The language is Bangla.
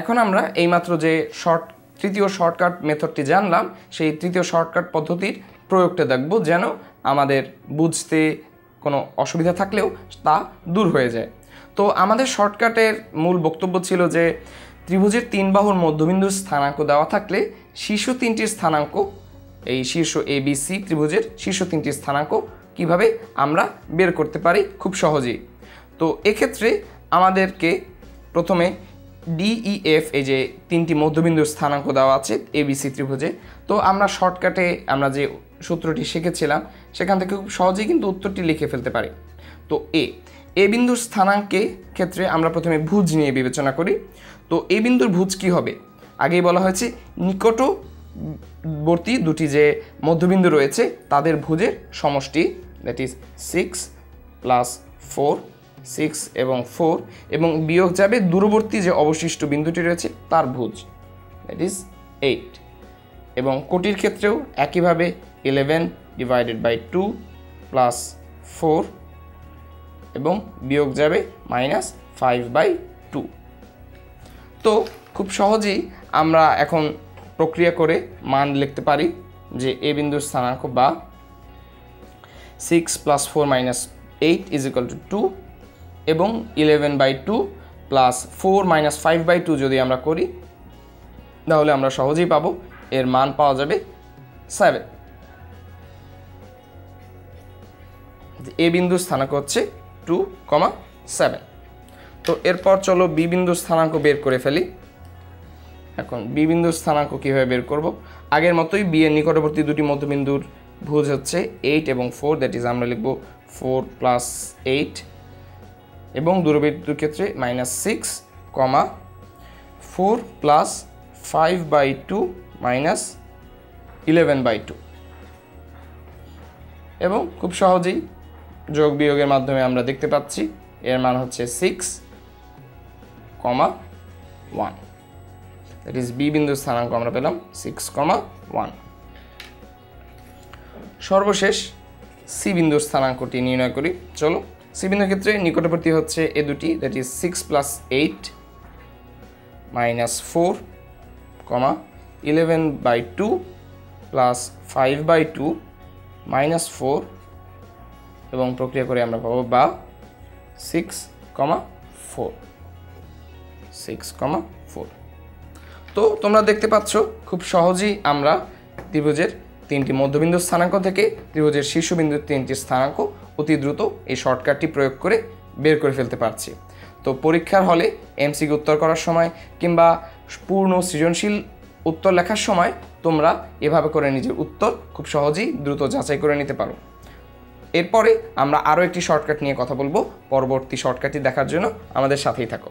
এখন আমরা এইমাত্র যে শর্ট তৃতীয় শর্টকাট মেথডটি জানলাম, সেই তৃতীয় শর্টকাট পদ্ধতির প্রয়োগটা দেখব যেন আমাদের বুঝতে কোনো অসুবিধা থাকলেও তা দূর হয়ে যায়। তো আমাদের শর্টকাটের মূল বক্তব্য ছিল যে, ত্রিভুজের তিন বাহুর মধ্যবিন্দুর স্থানাঙ্ক দেওয়া থাকলে শীর্ষ তিনটির স্থানাঙ্ক, এই শীর্ষ এ বি সি ত্রিভুজের শীর্ষ তিনটি স্থানাঙ্ক কীভাবে আমরা বের করতে পারি খুব সহজেই। তো এক্ষেত্রে আমাদেরকে প্রথমে ডিইএফ এই যে তিনটি মধ্যবিন্দুর স্থানাঙ্ক দেওয়া আছে এবিসি ত্রিভুজে। তো আমরা শর্টকাটে আমরা যে সূত্রটি শিখেছিলাম, সেখান থেকে খুব সহজেই কিন্তু উত্তরটি লিখে ফেলতে পারি। তো এ এ বিন্দুর স্থানাঙ্কে ক্ষেত্রে আমরা প্রথমে ভুজ নিয়ে বিবেচনা করি। তো এ বিন্দুর ভুজ কি হবে? আগেই বলা হয়েছে, নিকটবর্তী দুটি যে মধ্যবিন্দু রয়েছে, তাদের ভুজের সমষ্টি that is six plus four six এবং ফোর, এবং বিয়োগ যাবে দূরবর্তী যে অবশিষ্ট বিন্দুটি রয়েছে তার ভুজ দ্যাট ইজ এইট এবং কোটির ক্ষেত্রেও একইভাবে eleven divided by two plus four এবং বিয়োগ যাবে মাইনাস ফাইভ বাই টু তো খুব সহজেই আমরা এখন প্রক্রিয়া করে মান লিখতে পারি যে এ বিন্দুর স্থানাঙ্ক বা six plus four minus eight is equal two two এবং eleven by two plus four minus five by two যদি আমরা করি, তাহলে আমরা সহজেই পাবো, এর মান পাওয়া যাবে সেভেন এ বিন্দু স্থানাঙ্ক হচ্ছে টু কমা সেভেন তো এরপর চলো বি বিন্দু স্থানাঙ্ক বের করে ফেলি। এখন বি বিন্দু স্থানাঙ্ক কীভাবে বের করব? আগের মতোই বি এর নিকটবর্তী দুটি মধ্যবিন্দুর ভুজ হচ্ছে এইট এবং ফোর দ্যাট ইজ আমরা লিখব ফোর প্লাস এইট এবং দূরবৃত্তুর ক্ষেত্রে minus six comma four plus five by two minus eleven by two এবং খুব সহজেই যোগ বিয়োগের মাধ্যমে আমরা দেখতে পাচ্ছি এর মান হচ্ছে six comma one that is B বিন্দুর স্থানাঙ্ক আমরা পেলাম সিক্স কমা ওয়ান সর্বশেষ সি বিন্দুর স্থানাঙ্কটি নির্ণয় করি। চলো বিন্দুর ক্ষেত্রে নিকটবর্তী হচ্ছে এ দুটি that is six plus eight minus four comma eleven by two plus five by two minus four এবং প্রক্রিয়া করে আমরা পাবো বা six comma four six comma four তো তোমরা দেখতে পাচ্ছ, খুব সহজেই আমরা ত্রিভুজের তিনটি মধ্যবিন্দু স্থানাঙ্ক থেকে ত্রিভুজের শীর্ষবিন্দুর তিনটি স্থানাঙ্ক অতি দ্রুত এই শর্টকাটটি প্রয়োগ করে বের করে ফেলতে পারছি। তো পরীক্ষার হলে এমসিকে উত্তর করার সময় কিংবা পূর্ণ সৃজনশীল উত্তর লেখার সময় তোমরা এভাবে করে নিজের উত্তর খুব সহজেই দ্রুত যাচাই করে নিতে পারো। এরপরে আমরা আরও একটি শর্টকাট নিয়ে কথা বলব। পরবর্তী শর্টকাটটি দেখার জন্য আমাদের সাথেই থাকো।